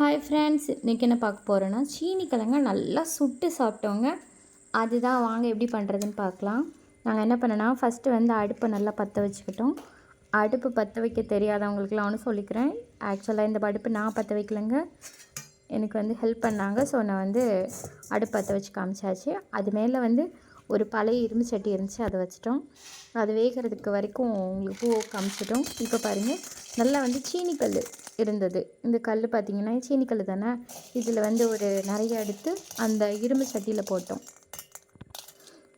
Hi friends இன்றைக்கி என்ன பார்க்க போகிறோன்னா சீனி கிழங்க நல்லா சுட்டு சாப்பிட்டோங்க. அதுதான் வாங்க எப்படி பண்ணுறதுன்னு பார்க்கலாம். நாங்கள் என்ன பண்ணோன்னா ஃபஸ்ட்டு வந்து அடுப்பை நல்லா பற்ற வச்சுக்கிட்டோம். அடுப்பு பற்ற வைக்க தெரியாதவங்களுக்குலாம் ஒன்று சொல்லிக்கிறேன். ஆக்சுவலாக இந்த அடுப்பு நான் பற்ற வைக்கலங்க. எனக்கு வந்து ஹெல்ப் பண்ணாங்க. ஸோ நான் வந்து அடுப்பு பற்ற வச்சு காமிச்சாச்சு. அது மேலே வந்து ஒரு பழைய இரும்பு சட்டி இருந்துச்சு அதை வச்சிட்டோம். அது வேகிறதுக்கு வரைக்கும் உங்களுக்கு பூ காமிச்சிட்டோம் இப்போ பாருங்கள் நல்லா வந்து சீனி கல் இருந்தது. இந்த கல் பார்த்திங்கன்னா சீனிக்கல் தானே? இதில் வந்து ஒரு நிறைய எடுத்து அந்த இரும்பு சட்டியில் போட்டோம்.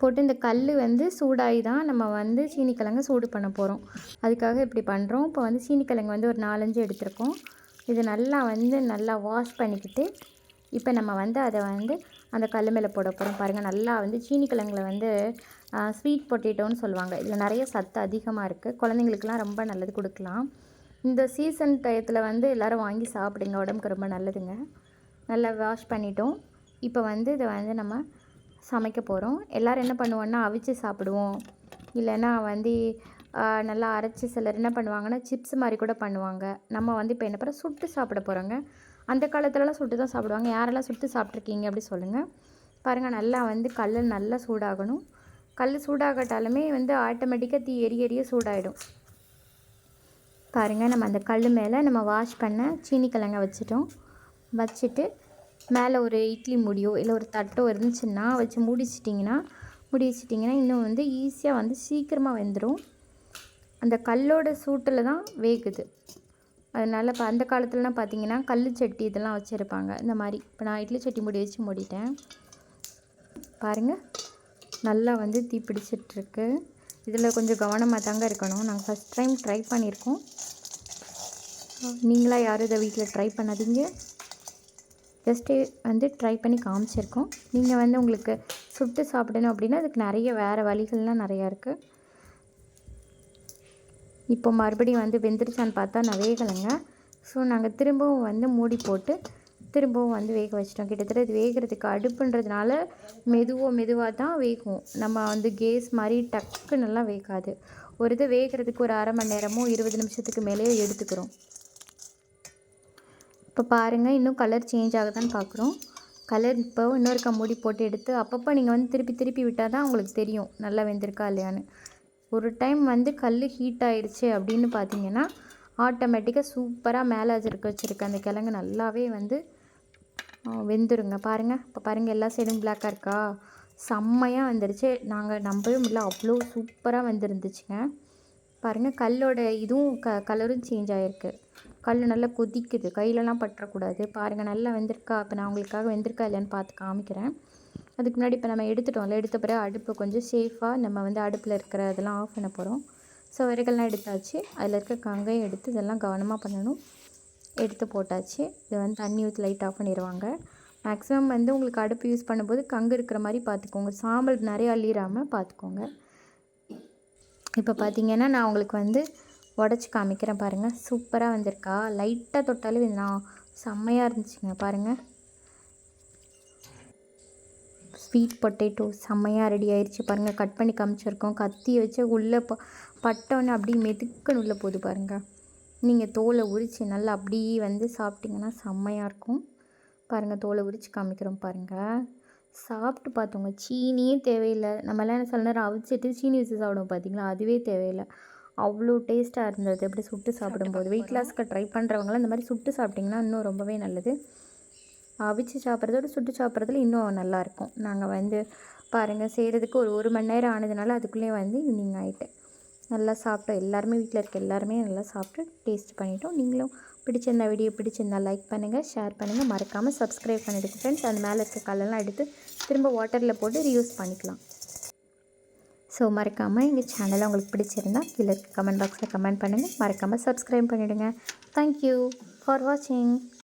போட்டு இந்த கல் வந்து சூடாகி தான் நம்ம வந்து சீனிக்கிழங்கு சூடு பண்ண போகிறோம் அதுக்காக இப்படி பண்ணுறோம் இப்போ வந்து சீனிக்கிழங்கு வந்து ஒரு நாலஞ்சு எடுத்திருக்கோம். இது நல்லா வந்து நல்லா வாஷ் பண்ணிக்கிட்டு இப்போ நம்ம வந்து அதை வந்து அந்த கல் மேலே போட போகிறோம் பாருங்கள் நல்லா வந்து சீனிக்கிழங்குல வந்து ஸ்வீட் பொட்டேட்டோன்னு சொல்லுவாங்க. இதில் நிறைய சத்து அதிகமாக இருக்குது குழந்தைங்களுக்குலாம் ரொம்ப நல்லது கொடுக்கலாம். இந்த சீசன் டயத்தில் வந்து எல்லோரும் வாங்கி சாப்பிடுங்க. உடம்புக்கு ரொம்ப நல்லதுங்க. நல்லா வாஷ் பண்ணிட்டோம். இப்போ வந்து இதை வந்து நம்ம சமைக்க போகிறோம் எல்லோரும் என்ன பண்ணுவோன்னா அவிச்சு சாப்பிடுவோம். இல்லைன்னா வந்து நல்லா அரைச்சி சிலர் என்ன பண்ணுவாங்கன்னா சிப்ஸ் மாதிரி கூட பண்ணுவாங்க. நம்ம வந்து இப்போ என்ன பண்ணுறோம் சுட்டு சாப்பிட போகிறோங்க அந்த காலத்துலலாம் சுட்டு தான் சாப்பிடுவாங்க. யாரெல்லாம் சுட்டு சாப்பிட்ருக்கீங்க அப்படி சொல்லுங்கள் பாருங்கள் நல்லா வந்து கல் நல்லா சூடாகணும். கல் சூடாகட்டாலுமே வந்து ஆட்டோமேட்டிக்காக தீ எரிய எரிய சூடாகிடும் பாருங்கள் நம்ம அந்த கல் மேலே நம்ம வாஷ் பண்ண சீனி கிழங்க வச்சுட்டோம். வச்சுட்டு மேலே ஒரு இட்லி முடியோ இல்லை ஒரு தட்டோ இருந்துச்சுன்னா வச்சு முடிச்சிட்டிங்கன்னா முடி வச்சிட்டிங்கன்னா இன்னும் வந்து ஈஸியாக வந்து சீக்கிரமாக வெந்துடும் அந்த கல்லோட சூட்டில் தான் வேகுது. அதனால் இப்போ அந்த காலத்துலலாம் பார்த்தீங்கன்னா கல் சட்டி இதெல்லாம் வச்சுருப்பாங்க. இந்த மாதிரி. இப்போ நான் இட்லி சட்டி முடி வச்சு மூடிட்டேன். பாருங்கள் நல்லா வந்து தீ பிடிச்சிட்ருக்கு இதில் கொஞ்சம் கவனமாக தாங்க இருக்கணும். நாங்கள் ஃபஸ்ட் டைம் ட்ரை பண்ணியிருக்கோம். நீங்களாக யாரும் இதை வீட்டில் ட்ரை பண்ணாதீங்க. ஜஸ்ட்டு வந்து ட்ரை பண்ணி காமிச்சிருக்கோம். நீங்கள் வந்து உங்களுக்கு சுட்டு சாப்பிடணும் அப்படின்னா அதுக்கு நிறைய வேறு வழிகள்லாம் நிறையா இருக்குது இப்போ மறுபடியும் வந்து வெந்துருச்சான்னு பார்த்தா நான் வேகலைங்க. ஸோ நாங்கள் திரும்பவும் வந்து மூடி போட்டு திரும்பவும் வந்து வேக வச்சிட்டோம். கிட்டத்தட்ட இது வேகிறதுக்கு அடுப்புன்றதுனால மெதுவாக மெதுவாக தான் வேகும். நம்ம வந்து கேஸ் மாதிரி டக்குன்னெல்லாம் வேகாது. ஒரு இது வேகிறதுக்கு ஒரு அரை மணி நேரமோ இருபது நிமிஷத்துக்கு மேலேயோ எடுத்துக்கிறோம். இப்போ பாருங்கள் இன்னும் கலர் சேஞ்ச் ஆகுதான்னு பார்க்குறோம். கலர் இப்போ இன்னொருக்கா மூடி போட்டு எடுத்து அப்பப்போ நீங்கள் வந்து திருப்பி திருப்பி விட்டால் தான் உங்களுக்கு தெரியும் நல்லா வெந்திருக்கா இல்லையான்னு. ஒரு டைம் வந்து கல் ஹீட் ஆகிடுச்சு அப்படின்னு பார்த்தீங்கன்னா ஆட்டோமேட்டிக்காக சூப்பராக மேலே வச்சிருக்க வச்சுருக்க அந்த கிழங்கு நல்லாவே வந்து வெந்துருங்க. பாருங்கள் இப்போ பாருங்கள் எல்லா சைடும் பிளாக்காக இருக்கா? செம்மையாக வந்துருச்சு. நாங்கள் நம்பவே முடியல அவ்வளோ சூப்பராக வந்துருந்துச்சுங்க. பாருங்கள் கல்லோட இதுவும் க கலரும் சேஞ்ச் ஆகிருக்கு கல் நல்லா கொதிக்குது. கையிலலாம் பற்றக்கூடாது. பாருங்கள் நல்லா வெந்திருக்கா? இப்போ நான் உங்களுக்காக வெந்திருக்கா இல்லைன்னு பார்த்து காமிக்கிறேன். அதுக்கு முன்னாடி இப்போ நம்ம எடுத்துட்டோம்ல எடுத்த பிறகு அடுப்பை கொஞ்சம் சேஃபாக நம்ம வந்து அடுப்பில் இருக்கிற இதெல்லாம் ஆஃப் பண்ண போகிறோம் ஸோ விறகெல்லாம் எடுத்தாச்சு. அதில் இருக்க கங்கையும் எடுத்து இதெல்லாம் கவனமாக பண்ணணும். எடுத்து போட்டாச்சு. இதை வந்து தண்ணி ஊற்றி லைட் ஆஃப் பண்ணிடுவாங்க மேக்ஸிமம் வந்து உங்களுக்கு அடுப்பு யூஸ் பண்ணும்போது கங்கு இருக்கிற மாதிரி பார்த்துக்கோங்க. சாம்பல் நிறைய அள்ளிடாமல் பார்த்துக்கோங்க. இப்போ பார்த்தீங்கன்னா நான் உங்களுக்கு வந்து உடச்சி காமிக்கிறேன் பாருங்கள் சூப்பராக வந்திருக்கா. லைட்டாக தொட்டாலே நான் செம்மையாக இருந்துச்சுங்க பாருங்கள் ஸ்வீட் பொட்டேட்டோ செம்மையாக ரெடி ஆயிடுச்சு பாருங்கள் கட் பண்ணி காமிச்சிருக்கோம். கத்தி வச்சு உள்ளே ப பட்டோன்னு அப்படியே மெதுக்குன்னு உள்ளே போகுது பாருங்கள் நீங்கள் தோலை உரித்து நல்லா அப்படியே வந்து சாப்பிட்டிங்கன்னா செம்மையாக இருக்கும். பாருங்கள் தோலை உரித்து காமிக்கிறோம் பாருங்கள் சாப்பிட்டு பார்த்தோங்க. சீனியே தேவையில்லை. நம்மளாம் என்ன சில நேரம் அவிச்சிட்டு சீனி வச்சு சாப்பிடுவோம் பார்த்தீங்களா? அதுவே தேவையில்லை. அவ்வளோ டேஸ்ட்டாக இருந்தது. எப்படி சுட்டு சாப்பிடும்போது. வெயிட் லாஸ்க்கு ட்ரை பண்ணுறவங்களாம் இந்த மாதிரி சுட்டு சாப்பிட்டிங்கன்னா இன்னும் ரொம்பவே நல்லது. அவிச்சு சாப்பிட்றதோட சுட்டு சாப்பிட்றதுல இன்னும் நல்லாயிருக்கும் நாங்கள் வந்து பாருங்கள் செய்கிறதுக்கு ஒரு ஒரு மணி நேரம் ஆனதுனால அதுக்குள்ளேயே வந்து ஈவினிங் ஆகிட்டு நல்லா சாப்பிட்டோம் எல்லாருமே வீட்டில் இருக்க எல்லாருமே நல்லா சாப்பிட்டு டேஸ்ட் பண்ணிட்டோம். நீங்களும் பிடிச்சிருந்தா வீடியோ பிடிச்சிருந்தா லைக் பண்ணுங்கள் ஷேர் பண்ணுங்கள் மறக்காமல் சப்ஸ்கிரைப் பண்ணிவிடுங்க ஃப்ரெண்ட்ஸ் அந்த மேலே இருக்க கல்லெல்லாம் எடுத்து திரும்ப வாட்டரில் போட்டு ரீயூஸ் பண்ணிக்கலாம். ஸோ மறக்காமல் எங்கள் சேனலை உங்களுக்கு பிடிச்சிருந்தா கீழே இருக்க கமெண்ட் பாக்ஸில் கமெண்ட் பண்ணுங்கள் மறக்காமல் சப்ஸ்கிரைப் பண்ணிவிடுங்க தேங்க்யூ ஃபார் வாட்சிங்